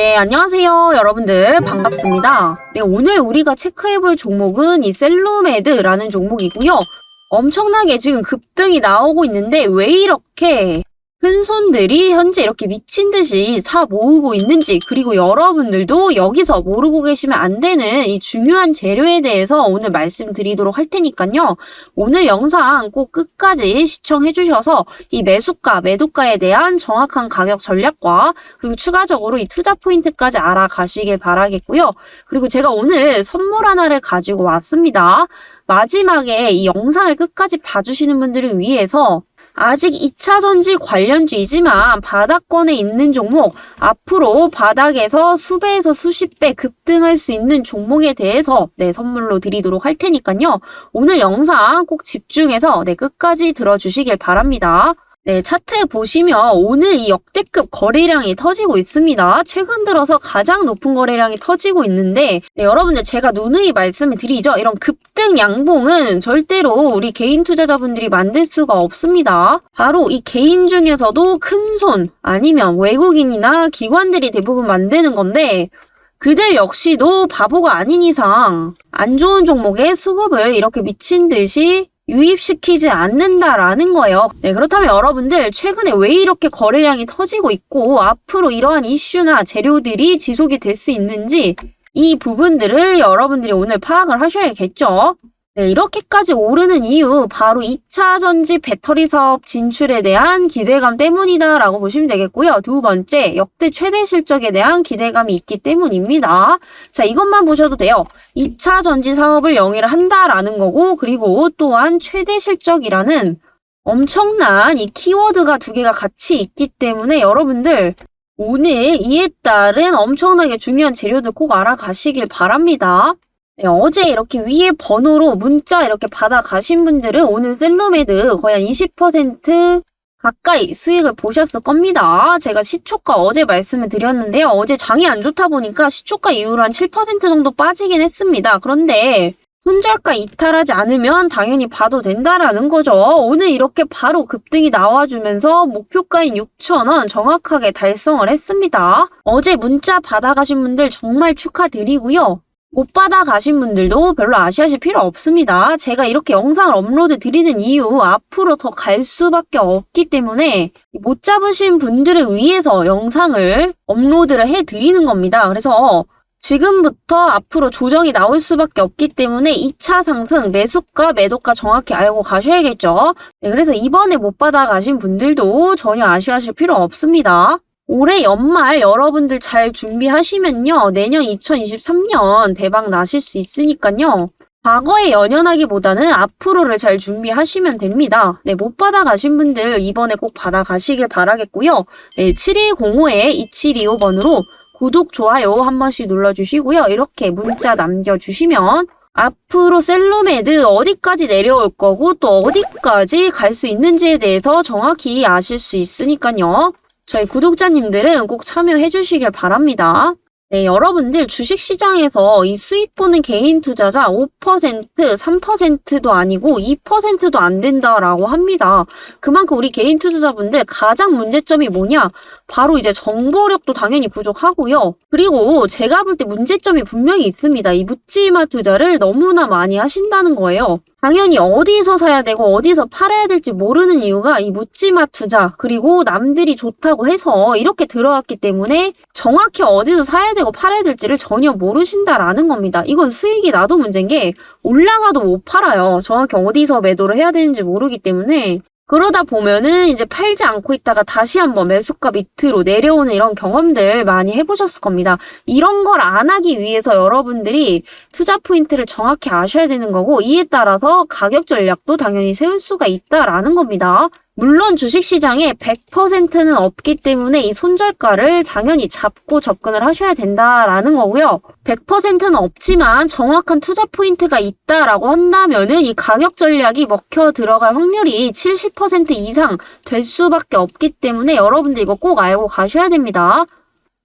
네, 안녕하세요. 여러분들 반갑습니다. 네, 오늘 우리가 체크해볼 종목은 이 셀루메드라는 종목이고요. 엄청나게 지금 급등이 나오고 있는데 왜 이렇게 큰 손들이 현재 이렇게 미친 듯이 사 모으고 있는지 그리고 여러분들도 여기서 모르고 계시면 안 되는 이 중요한 재료에 대해서 오늘 말씀드리도록 할 테니까요. 오늘 영상 꼭 끝까지 시청해 주셔서 이 매수가, 매도가에 대한 정확한 가격 전략과 그리고 추가적으로 이 투자 포인트까지 알아가시길 바라겠고요. 그리고 제가 오늘 선물 하나를 가지고 왔습니다. 마지막에 이 영상을 끝까지 봐주시는 분들을 위해서 아직 2차 전지 관련주이지만 바닥권에 있는 종목, 앞으로 바닥에서 수배에서 수십 배 급등할 수 있는 종목에 대해서 네, 선물로 드리도록 할 테니까요. 오늘 영상 꼭 집중해서 네, 끝까지 들어주시길 바랍니다. 네, 차트 보시면 오늘 이 역대급 거래량이 터지고 있습니다. 최근 들어서 가장 높은 거래량이 터지고 있는데 네, 여러분들 제가 누누이 말씀을 드리죠. 이런 급등 양봉은 절대로 우리 개인 투자자분들이 만들 수가 없습니다. 바로 이 개인 중에서도 큰 손 아니면 외국인이나 기관들이 대부분 만드는 건데 그들 역시도 바보가 아닌 이상 안 좋은 종목에 수급을 이렇게 미친 듯이 유입시키지 않는다라는 거예요. 네, 그렇다면 여러분들 최근에 왜 이렇게 거래량이 터지고 있고 앞으로 이러한 이슈나 재료들이 지속이 될 수 있는지 이 부분들을 여러분들이 오늘 파악을 하셔야겠죠. 네, 이렇게까지 오르는 이유 바로 2차 전지 배터리 사업 진출에 대한 기대감 때문이다라고 보시면 되겠고요. 두 번째, 역대 최대 실적에 대한 기대감이 있기 때문입니다. 자, 이것만 보셔도 돼요. 2차 전지 사업을 영위를 한다라는 거고 그리고 또한 최대 실적이라는 엄청난 이 키워드가 두 개가 같이 있기 때문에 여러분들 오늘 이에 따른 엄청나게 중요한 재료들 꼭 알아가시길 바랍니다. 네, 어제 이렇게 위에 번호로 문자 이렇게 받아가신 분들은 오늘 셀로메드 거의 한 20% 가까이 수익을 보셨을 겁니다. 제가 시초가 어제 말씀을 드렸는데요. 어제 장이 안 좋다 보니까 시초가 이후로 한 7% 정도 빠지긴 했습니다. 그런데 손절가 이탈하지 않으면 당연히 봐도 된다라는 거죠. 오늘 이렇게 바로 급등이 나와주면서 목표가인 6,000원 정확하게 달성을 했습니다. 어제 문자 받아가신 분들 정말 축하드리고요. 못 받아 가신 분들도 별로 아쉬하실 필요 없습니다. 제가 이렇게 영상을 업로드 드리는 이유 앞으로 더 갈 수밖에 없기 때문에 못 잡으신 분들을 위해서 영상을 업로드를 해 드리는 겁니다. 그래서 지금부터 앞으로 조정이 나올 수밖에 없기 때문에 2차 상승 매수가 매도가 정확히 알고 가셔야겠죠. 네, 그래서 이번에 못 받아 가신 분들도 전혀 아쉬워하실 필요 없습니다. 올해 연말 여러분들 잘 준비하시면요. 내년 2023년 대박 나실 수 있으니까요. 과거에 연연하기보다는 앞으로를 잘 준비하시면 됩니다. 네, 못 받아가신 분들 이번에 꼭 받아가시길 바라겠고요. 네, 7105-2725번으로 구독, 좋아요 한 번씩 눌러주시고요. 이렇게 문자 남겨주시면 앞으로 셀루메드 어디까지 내려올 거고 또 어디까지 갈 수 있는지에 대해서 정확히 아실 수 있으니까요. 저희 구독자님들은 꼭 참여해 주시길 바랍니다. 네, 여러분들 주식시장에서 이 수익 보는 개인 투자자 5%, 3%도 아니고 2%도 안 된다라고 합니다. 그만큼 우리 개인 투자자분들 가장 문제점이 뭐냐? 바로 이제 정보력도 당연히 부족하고요. 그리고 제가 볼 때 문제점이 분명히 있습니다. 이 묻지마 투자를 너무나 많이 하신다는 거예요. 당연히 어디서 사야 되고 어디서 팔아야 될지 모르는 이유가 이 묻지마 투자 그리고 남들이 좋다고 해서 이렇게 들어왔기 때문에 정확히 어디서 사야 되고 팔아야 될지를 전혀 모르신다라는 겁니다. 이건 수익이 나도 문제인 게 올라가도 못 팔아요. 정확히 어디서 매도를 해야 되는지 모르기 때문에 그러다 보면은 이제 팔지 않고 있다가 다시 한번 매수가 밑으로 내려오는 이런 경험들 많이 해보셨을 겁니다. 이런 걸 안 하기 위해서 여러분들이 투자 포인트를 정확히 아셔야 되는 거고 이에 따라서 가격 전략도 당연히 세울 수가 있다라는 겁니다. 물론 주식시장에 100%는 없기 때문에 이 손절가를 당연히 잡고 접근을 하셔야 된다라는 거고요. 100%는 없지만 정확한 투자 포인트가 있다라고 한다면은 이 가격 전략이 먹혀 들어갈 확률이 70% 이상 될 수밖에 없기 때문에 여러분들 이거 꼭 알고 가셔야 됩니다.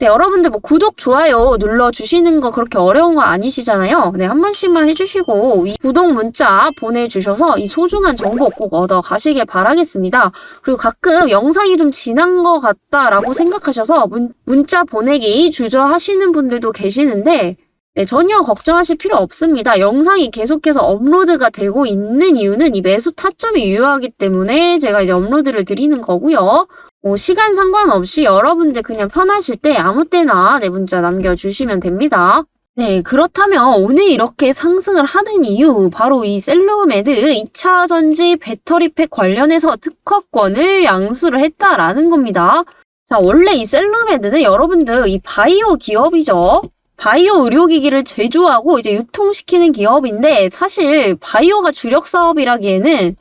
네, 여러분들 뭐 구독, 좋아요 눌러주시는 거 그렇게 어려운 거 아니시잖아요. 네, 한 번씩만 해주시고 이 구독 문자 보내주셔서 이 소중한 정보 꼭 얻어 가시길 바라겠습니다. 그리고 가끔 영상이 좀 지난 것 같다라고 생각하셔서 문, 문자 보내기 주저하시는 분들도 계시는데 네, 전혀 걱정하실 필요 없습니다. 영상이 계속해서 업로드가 되고 있는 이유는 이 매수 타점이 유효하기 때문에 제가 이제 업로드를 드리는 거고요. 뭐 시간 상관없이 여러분들 그냥 편하실 때 아무 때나 내 문자 남겨주시면 됩니다. 네, 그렇다면 오늘 이렇게 상승을 하는 이유, 바로 이 셀로메드 2차 전지 배터리팩 관련해서 특허권을 양수를 했다라는 겁니다. 자, 원래 이 셀로메드는 여러분들 이 바이오 기업이죠. 바이오 의료기기를 제조하고 이제 유통시키는 기업인데 사실 바이오가 주력 사업이라기에는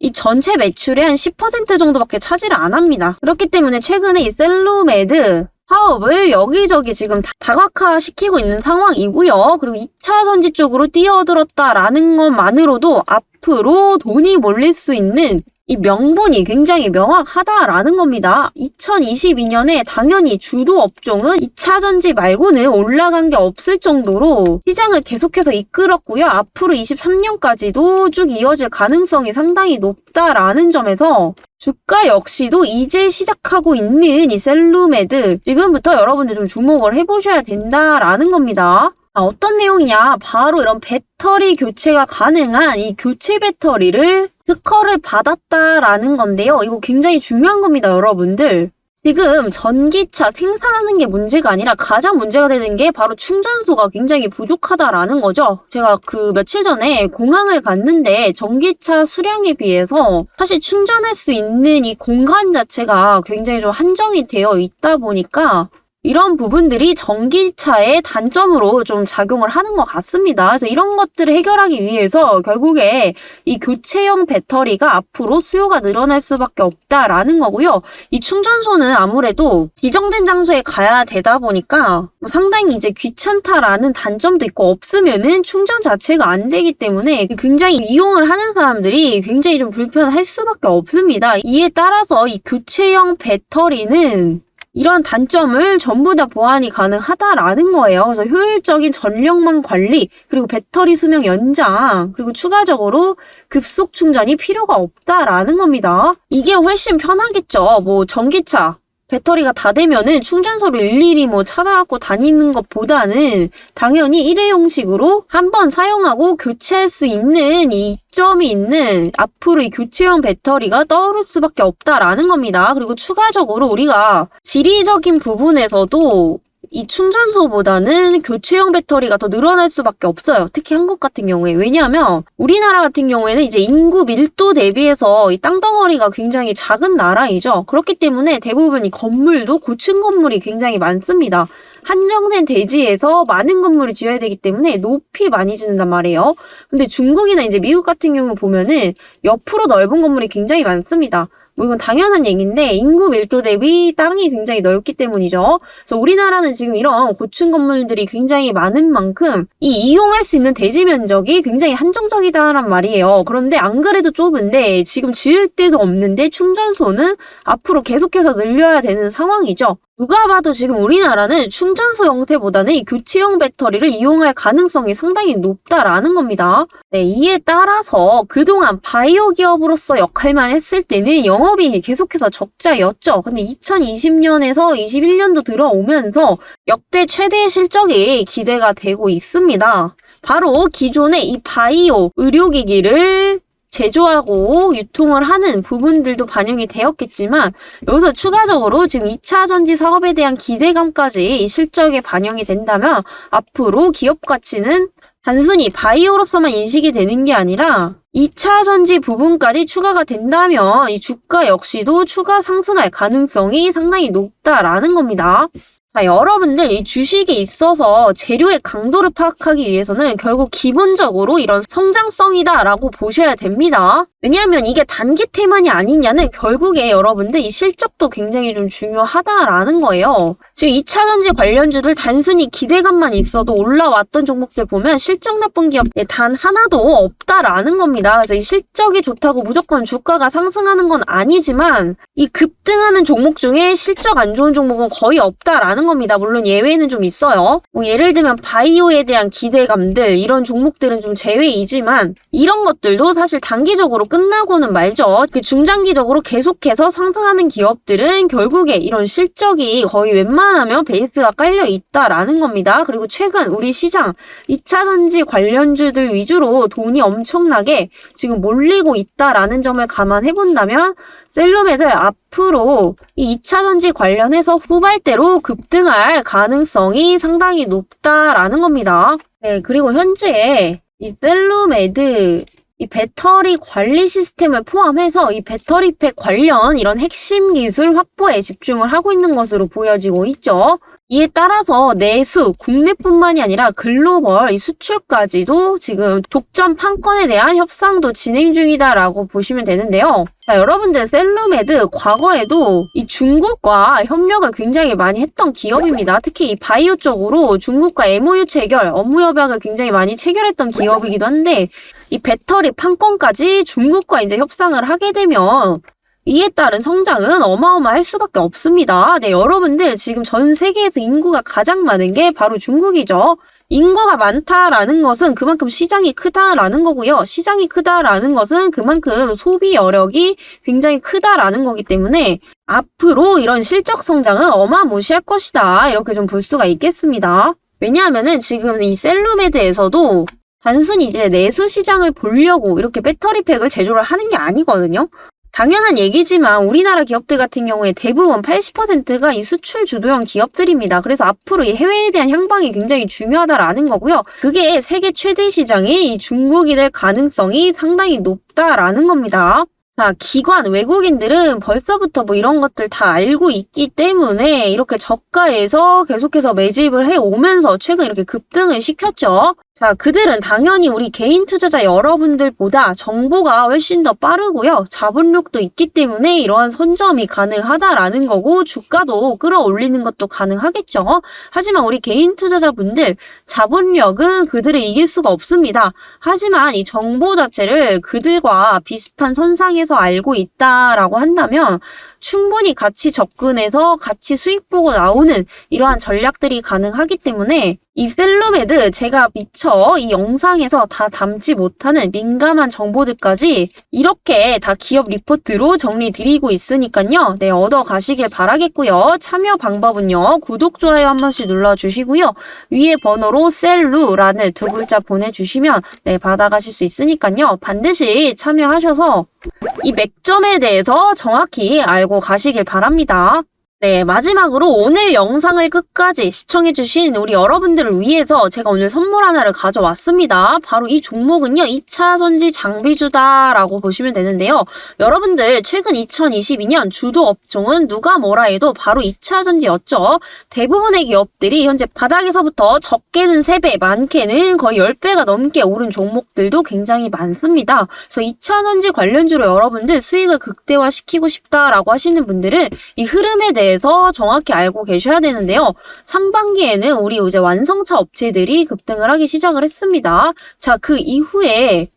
이 전체 매출의 한 10% 정도밖에 차지를 안 합니다. 그렇기 때문에 최근에 이 셀루메드 사업을 여기저기 지금 다- 다각화시키고 있는 상황이고요. 그리고 2차 전지 쪽으로 뛰어들었다라는 것만으로도 앞으로 돈이 몰릴 수 있는 이 명분이 굉장히 명확하다라는 겁니다. 2022년에 당연히 주도 업종은 2차 전지 말고는 올라간 게 없을 정도로 시장을 계속해서 이끌었고요. 앞으로 23년까지도 쭉 이어질 가능성이 상당히 높다라는 점에서 주가 역시도 이제 시작하고 있는 이 셀루메드 지금부터 여러분들 좀 주목을 해보셔야 된다라는 겁니다. 아, 어떤 내용이냐? 바로 이런 배터리 교체가 가능한 이 교체 배터리를 특허를 받았다라는 건데요. 이거 굉장히 중요한 겁니다, 여러분들. 지금 전기차 생산하는 게 문제가 아니라 가장 문제가 되는 게 바로 충전소가 굉장히 부족하다라는 거죠. 제가 그 며칠 전에 공항을 갔는데 전기차 수량에 비해서 사실 충전할 수 있는 이 공간 자체가 굉장히 좀 한정이 되어 있다 보니까 이런 부분들이 전기차의 단점으로 좀 작용을 하는 것 같습니다. 그래서 이런 것들을 해결하기 위해서 결국에 이 교체형 배터리가 앞으로 수요가 늘어날 수밖에 없다라는 거고요. 이 충전소는 아무래도 지정된 장소에 가야 되다 보니까 뭐 상당히 이제 귀찮다라는 단점도 있고 없으면은 충전 자체가 안 되기 때문에 굉장히 이용을 하는 사람들이 굉장히 좀 불편할 수밖에 없습니다. 이에 따라서 이 교체형 배터리는 이런 단점을 전부 다 보완이 가능하다라는 거예요. 그래서 효율적인 전력망 관리, 그리고 배터리 수명 연장, 그리고 추가적으로 급속 충전이 필요가 없다라는 겁니다. 이게 훨씬 편하겠죠. 뭐 전기차, 배터리가 다 되면은 충전소를 일일이 뭐 찾아갖고 다니는 것보다는 당연히 일회용식으로 한번 사용하고 교체할 수 있는 이 이점이 있는 앞으로 이 교체형 배터리가 떠오를 수밖에 없다라는 겁니다. 그리고 추가적으로 우리가 지리적인 부분에서도 이 충전소보다는 교체형 배터리가 더 늘어날 수밖에 없어요. 특히 한국 같은 경우에. 왜냐하면 우리나라 같은 경우에는 이제 인구 밀도 대비해서 이 땅덩어리가 굉장히 작은 나라이죠. 그렇기 때문에 대부분 이 건물도 고층 건물이 굉장히 많습니다. 한정된 대지에서 많은 건물을 지어야 되기 때문에 높이 많이 짓는단 말이에요. 근데 중국이나 이제 미국 같은 경우 보면은 옆으로 넓은 건물이 굉장히 많습니다. 뭐 이건 당연한 얘기인데 인구 밀도 대비 땅이 굉장히 넓기 때문이죠. 그래서 우리나라는 지금 이런 고층 건물들이 굉장히 많은 만큼 이 이용할 수 있는 대지 면적이 굉장히 한정적이다란 말이에요. 그런데 안 그래도 좁은데 지금 지을 데도 없는데 충전소는 앞으로 계속해서 늘려야 되는 상황이죠. 누가 봐도 지금 우리나라는 충전소 형태보다는 이 교체형 배터리를 이용할 가능성이 상당히 높다라는 겁니다. 네, 이에 따라서 그동안 바이오 기업으로서 역할만 했을 때는 영업이 계속해서 적자였죠. 근데 2020년에서 21년도 들어오면서 역대 최대 실적이 기대가 되고 있습니다. 바로 기존의 이 바이오 의료기기를 제조하고 유통을 하는 부분들도 반영이 되었겠지만 여기서 추가적으로 지금 2차 전지 사업에 대한 기대감까지 이 실적에 반영이 된다면 앞으로 기업 가치는 단순히 바이오로서만 인식이 되는 게 아니라 2차 전지 부분까지 추가가 된다면 이 주가 역시도 추가 상승할 가능성이 상당히 높다라는 겁니다. 자, 여러분들 이 주식에 있어서 재료의 강도를 파악하기 위해서는 결국 기본적으로 이런 성장성이다라고 보셔야 됩니다. 왜냐하면 이게 단기 테만이 아니냐는 결국에 여러분들 이 실적도 굉장히 좀 중요하다라는 거예요. 지금 2차 전지 관련주들 단순히 기대감만 있어도 올라왔던 종목들 보면 실적 나쁜 기업 단 하나도 없다라는 겁니다. 그래서 이 실적이 좋다고 무조건 주가가 상승하는 건 아니지만 이 급등하는 종목 중에 실적 안 좋은 종목은 거의 없다라는 겁니다. 물론 예외는 좀 있어요. 뭐 예를 들면 바이오에 대한 기대감들 이런 종목들은 좀 제외이지만 이런 것들도 사실 단기적으로 끝나고는 말죠. 그 중장기적으로 계속해서 상승하는 기업들은 결국에 이런 실적이 거의 웬만하면 베이스가 깔려 있다라는 겁니다. 그리고 최근 우리 시장 2차 전지 관련주들 위주로 돈이 엄청나게 지금 몰리고 있다라는 점을 감안해 본다면 셀룸에들 앞으로 이 2차 전지 관련해서 후발대로 급등할 가능성이 상당히 높다라는 겁니다. 네, 그리고 현재 이 셀룸에드 이 배터리 관리 시스템을 포함해서 이 배터리팩 관련 이런 핵심 기술 확보에 집중을 하고 있는 것으로 보여지고 있죠. 이에 따라서 내수, 국내뿐만이 아니라 글로벌 이 수출까지도 지금 독점 판권에 대한 협상도 진행 중이다라고 보시면 되는데요. 자, 여러분들 셀루메드 과거에도 이 중국과 협력을 굉장히 많이 했던 기업입니다. 특히 이 바이오 쪽으로 중국과 MOU 체결, 업무 협약을 굉장히 많이 체결했던 기업이기도 한데 이 배터리 판권까지 중국과 이제 협상을 하게 되면 이에 따른 성장은 어마어마할 수밖에 없습니다. 네, 여러분들 지금 전 세계에서 인구가 가장 많은 게 바로 중국이죠. 인구가 많다라는 것은 그만큼 시장이 크다라는 거고요. 시장이 크다라는 것은 그만큼 소비 여력이 굉장히 크다라는 거기 때문에 앞으로 이런 실적 성장은 어마무시할 것이다. 이렇게 좀 볼 수가 있겠습니다. 왜냐하면은 지금 이 셀루메드에서도 단순히 이제 내수 시장을 보려고 이렇게 배터리팩을 제조를 하는 게 아니거든요. 당연한 얘기지만 우리나라 기업들 같은 경우에 대부분 80%가 이 수출 주도형 기업들입니다. 그래서 앞으로 이 해외에 대한 향방이 굉장히 중요하다라는 거고요. 그게 세계 최대 시장이 이 중국이 될 가능성이 상당히 높다라는 겁니다. 자, 기관, 외국인들은 벌써부터 뭐 이런 것들 다 알고 있기 때문에 이렇게 저가에서 계속해서 매집을 해 오면서 최근 이렇게 급등을 시켰죠. 자, 그들은 당연히 우리 개인 투자자 여러분들보다 정보가 훨씬 더 빠르고요. 자본력도 있기 때문에 이러한 선점이 가능하다라는 거고 주가도 끌어올리는 것도 가능하겠죠. 하지만 우리 개인 투자자분들 자본력은 그들을 이길 수가 없습니다. 하지만 이 정보 자체를 그들과 비슷한 선상에 서 알고 있다라고 한다면 충분히 같이 접근해서 같이 수익 보고 나오는 이러한 전략들이 가능하기 때문에 이 셀루메드 제가 미처 이 영상에서 다 담지 못하는 민감한 정보들까지 이렇게 다 기업 리포트로 정리 드리고 있으니까요. 네, 얻어 가시길 바라겠고요. 참여 방법은요. 구독, 좋아요 한 번씩 눌러주시고요. 위에 번호로 셀루라는 두 글자 보내주시면 네, 받아가실 수 있으니까요. 반드시 참여하셔서 이 맥점에 대해서 정확히 알고 가시길 바랍니다. 네, 마지막으로 오늘 영상을 끝까지 시청해주신 우리 여러분들을 위해서 제가 오늘 선물 하나를 가져왔습니다. 바로 이 종목은요, 2차 전지 장비주다라고 보시면 되는데요. 여러분들, 최근 2022년 주도 업종은 누가 뭐라 해도 바로 2차 전지였죠. 대부분의 기업들이 현재 바닥에서부터 적게는 3배, 많게는 거의 10배가 넘게 오른 종목들도 굉장히 많습니다. 그래서 2차 전지 관련주로 여러분들 수익을 극대화시키고 싶다라고 하시는 분들은 이 흐름에 대해 대해서 정확히 알고 계셔야 되는데요. 상반기에는 우리 이제 완성차 업체들이 급등을 하기 시작을 했습니다. 자, 그 이후에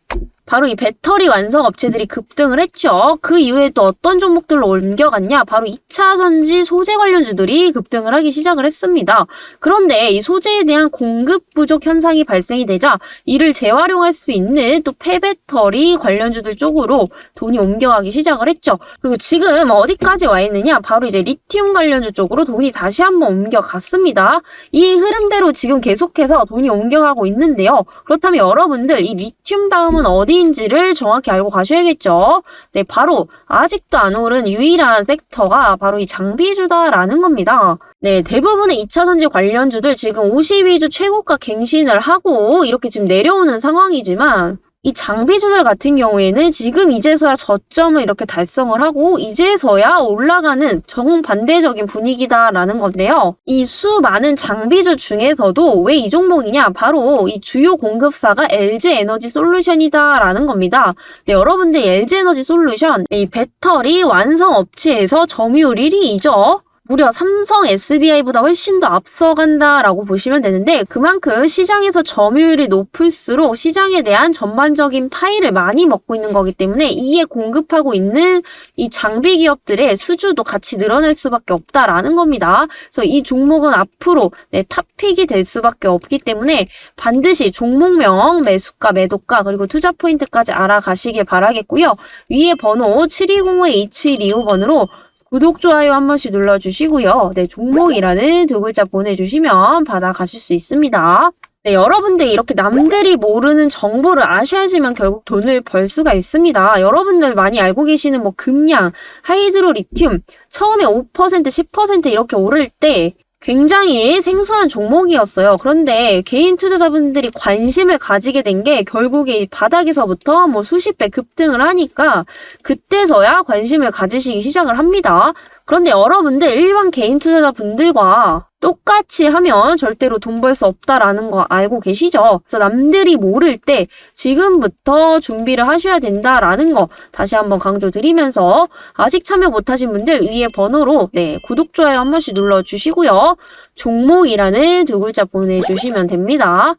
바로 이 배터리 완성 업체들이 급등을 했죠. 그 이후에 또 어떤 종목들로 옮겨갔냐? 바로 2차 전지 소재 관련주들이 급등을 하기 시작을 했습니다. 그런데 이 소재에 대한 공급 부족 현상이 발생이 되자 이를 재활용할 수 있는 또 폐배터리 관련주들 쪽으로 돈이 옮겨가기 시작을 했죠. 그리고 지금 어디까지 와 있느냐? 바로 이제 리튬 관련주 쪽으로 돈이 다시 한번 옮겨갔습니다. 이 흐름대로 지금 계속해서 돈이 옮겨가고 있는데요. 그렇다면 여러분들 이 리튬 다음은 어디 어디인지를 정확히 알고 가셔야겠죠. 네, 바로 아직도 안 오른 유일한 섹터가 바로 이 장비주다라는 겁니다. 네, 대부분의 2차 전지 관련주들 지금 52주 최고가 갱신을 하고 이렇게 지금 내려오는 상황이지만 이 장비주들 같은 경우에는 지금 이제서야 저점을 이렇게 달성을 하고 이제서야 올라가는 정반대적인 분위기다라는 건데요. 이 수많은 장비주 중에서도 왜 이 종목이냐? 바로 이 주요 공급사가 LG 에너지 솔루션이다라는 겁니다. 네, 여러분들 LG 에너지 솔루션 이 배터리 완성 업체에서 점유율 1위이죠. 무려 삼성 SDI보다 훨씬 더 앞서간다라고 보시면 되는데 그만큼 시장에서 점유율이 높을수록 시장에 대한 전반적인 파이를 많이 먹고 있는 거기 때문에 이에 공급하고 있는 이 장비 기업들의 수주도 같이 늘어날 수밖에 없다라는 겁니다. 그래서 이 종목은 앞으로 네, 탑픽이 될 수밖에 없기 때문에 반드시 종목명, 매수가, 매도가 그리고 투자 포인트까지 알아가시길 바라겠고요. 위에 번호 7205-2725번으로 구독, 좋아요 한 번씩 눌러주시고요. 네, 종목이라는 두 글자 보내주시면 받아가실 수 있습니다. 네, 여러분들 이렇게 남들이 모르는 정보를 아셔야지만 결국 돈을 벌 수가 있습니다. 여러분들 많이 알고 계시는 뭐 금양, 하이드로 리튬, 처음에 5%, 10% 이렇게 오를 때 굉장히 생소한 종목이었어요. 그런데 개인 투자자분들이 관심을 가지게 된 게 결국에 이 바닥에서부터 뭐 수십 배 급등을 하니까 그때서야 관심을 가지시기 시작을 합니다. 그런데 여러분들 일반 개인 투자자분들과 똑같이 하면 절대로 돈 벌 수 없다라는 거 알고 계시죠? 그래서 남들이 모를 때 지금부터 준비를 하셔야 된다라는 거 다시 한번 강조드리면서 아직 참여 못하신 분들 위에 번호로 네 구독, 좋아요 한 번씩 눌러주시고요. 종목이라는 두 글자 보내주시면 됩니다.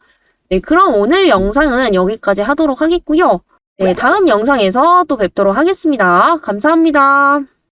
네, 그럼 오늘 영상은 여기까지 하도록 하겠고요. 네, 다음 영상에서 또 뵙도록 하겠습니다. 감사합니다.